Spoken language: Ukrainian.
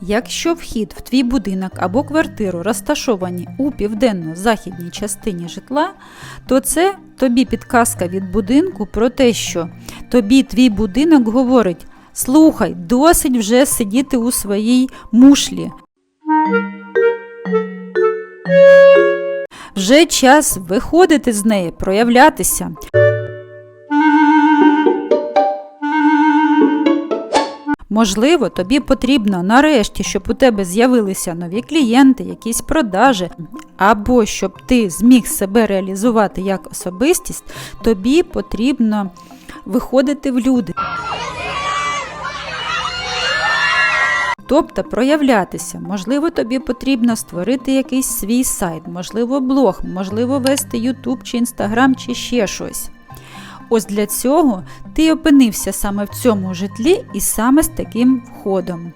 Якщо вхід в твій будинок або квартиру розташовані у південно-західній частині житла, то це тобі підказка від будинку про те, що тобі твій будинок говорить: слухай, досить вже сидіти у своїй мушлі. Вже час виходити з неї, проявлятися. Можливо, тобі потрібно нарешті, щоб у тебе з'явилися нові клієнти, якісь продажі, або щоб ти зміг себе реалізувати як особистість, тобі потрібно виходити в люди. Тобто проявлятися. Можливо, тобі потрібно створити якийсь свій сайт, можливо, блог, можливо, вести YouTube чи Instagram чи ще щось. Ось для цього ти опинився саме в цьому житлі і саме з таким входом.